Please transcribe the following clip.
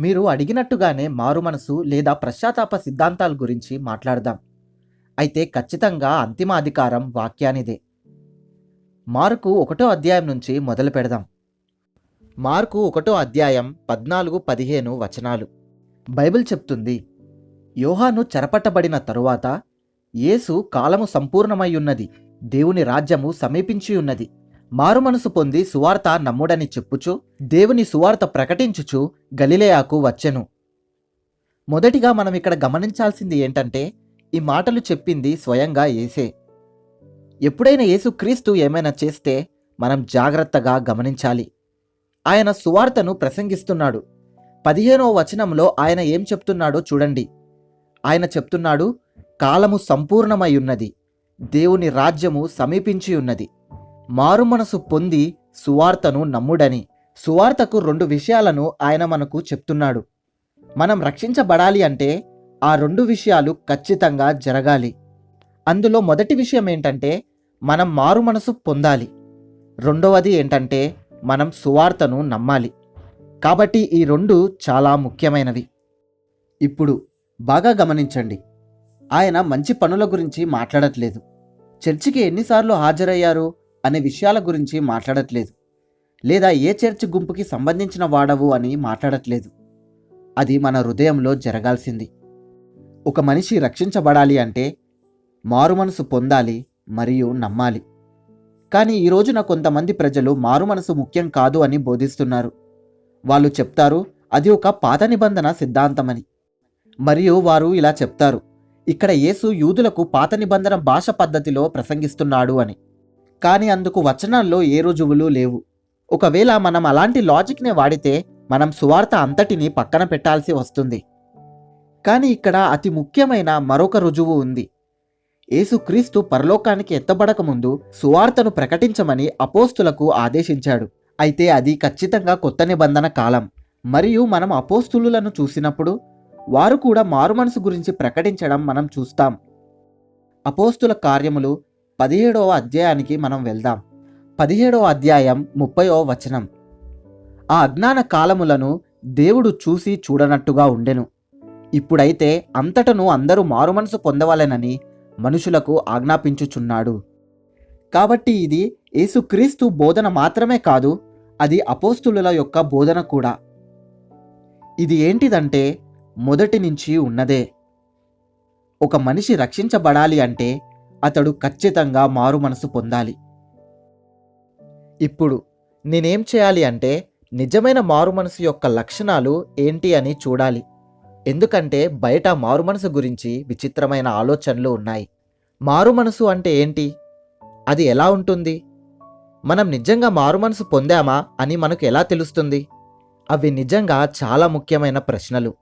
మీరు అడిగినట్టుగానే మారు మనసు లేదా పశ్చాత్తాప సిద్ధాంతాల గురించి మాట్లాడదాం. అయితే ఖచ్చితంగా అంతిమ అధికారం వాక్యానిదే. మార్కు ఒకటో అధ్యాయం నుంచి మొదలు పెడదాం. మార్కు ఒకటో అధ్యాయం పద్నాలుగు పదిహేను వచనాలు. బైబిల్ చెప్తుంది యోహాను చెరపట్టబడిన తరువాత యేసు కాలము సంపూర్ణమయ్యున్నది దేవుని రాజ్యము సమీపించి ఉన్నది. మారుమనసు పొంది సువార్త నమ్ముడని చెప్పుచు దేవుని సువార్త ప్రకటించుచు గలిలేయాకు వచ్చెను. మొదటిగా మనం ఇక్కడ గమనించాల్సింది ఏంటంటే ఈ మాటలు చెప్పింది స్వయంగా ఏసే ఎప్పుడైనా యేసుక్రీస్తు ఏమైనా చేస్తే మనం జాగ్రత్తగా గమనించాలి. ఆయన సువార్తను ప్రసంగిస్తున్నాడు. పదిహేనవ వచనంలో ఆయన ఏం చెప్తున్నాడో చూడండి. ఆయన చెప్తున్నాడు కాలము సంపూర్ణమై ఉన్నది. దేవుని రాజ్యము సమీపించి ఉన్నది మారుమనసు పొంది సువార్తను నమ్ముడని. సువార్తకు రెండు విషయాలను ఆయన మనకు చెప్తున్నాడు. మనం రక్షించబడాలి అంటే ఆ రెండు విషయాలు ఖచ్చితంగా జరగాలి. అందులో మొదటి విషయం ఏంటంటే మనం మారుమనసు పొందాలి. రెండవది ఏంటంటే మనం సువార్తను నమ్మాలి. కాబట్టి ఈ రెండు చాలా ముఖ్యమైనవి. ఇప్పుడు బాగా గమనించండి. ఆయన మంచి పనుల గురించి మాట్లాడట్లేదు. చర్చికి ఎన్నిసార్లు హాజరయ్యారు? అనే విషయాల గురించి మాట్లాడట్లేదు. లేదా ఏ చర్చి గుంపుకి సంబంధించిన వాడవు అని మాట్లాడట్లేదు. అది మన హృదయంలో జరగాల్సింది. ఒక మనిషి రక్షించబడాలి అంటే మారుమనసు పొందాలి మరియు నమ్మాలి. కానీ ఈ రోజున కొంతమంది ప్రజలు మారుమనసు ముఖ్యం కాదు అని బోధిస్తున్నారు. వాళ్ళు చెప్తారు అది ఒక పాత నిబంధన సిద్ధాంతమని. మరియు వారు ఇలా చెప్తారు ఇక్కడ యేసు యూదులకు పాత నిబంధన భాష పద్ధతిలో ప్రసంగిస్తున్నాడు అని. కానీ అందుకు వచనాల్లో ఏ రుజువులు లేవు. ఒకవేళ మనం అలాంటి లాజిక్నే వాడితే మనం సువార్త అంతటిని పక్కన పెట్టాల్సి వస్తుంది. కానీ ఇక్కడ అతి ముఖ్యమైన మరొక రుజువు ఉంది. యేసుక్రీస్తు పరలోకానికి ఎత్తబడక ముందు సువార్తను ప్రకటించమని అపోస్తులకు ఆదేశించాడు. అయితే అది ఖచ్చితంగా కొత్త నిబంధన కాలం. మరియు మనం అపోస్తులను చూసినప్పుడు వారు కూడా మారుమనసు గురించి ప్రకటించడం మనం చూస్తాం. అపోస్తుల కార్యములు పదిహేడవ అధ్యాయానికి మనం వెళ్దాం. పదిహేడవ అధ్యాయం ముప్పయో వచనం. ఆ అజ్ఞాన కాలములను దేవుడు చూసి చూడనట్టుగా ఉండెను. ఇప్పుడైతే అంతటను అందరూ మారుమనసు పొందవలెనని మనుషులకు ఆజ్ఞాపించుచున్నాడు. కాబట్టి ఇది యేసుక్రీస్తు బోధన మాత్రమే కాదు అది అపోస్తుల యొక్క బోధన కూడా. ఇది ఏంటిదంటే మొదటి నుంచి ఉన్నదే. ఒక మనిషి రక్షించబడాలి అంటే అతడు ఖచ్చితంగా మారు మనసు పొందాలి. ఇప్పుడు నేనేం చేయాలి అంటే నిజమైన మారు మనసు యొక్క లక్షణాలు ఏంటి అని చూడాలి. ఎందుకంటే బయట మారు మనసు గురించి విచిత్రమైన ఆలోచనలు ఉన్నాయి. మారు మనసు అంటే ఏంటి? అది ఎలా ఉంటుంది? మనం నిజంగా మారు మనసు పొందామా అని మనకు ఎలా తెలుస్తుంది? అవి నిజంగా చాలా ముఖ్యమైన ప్రశ్నలు.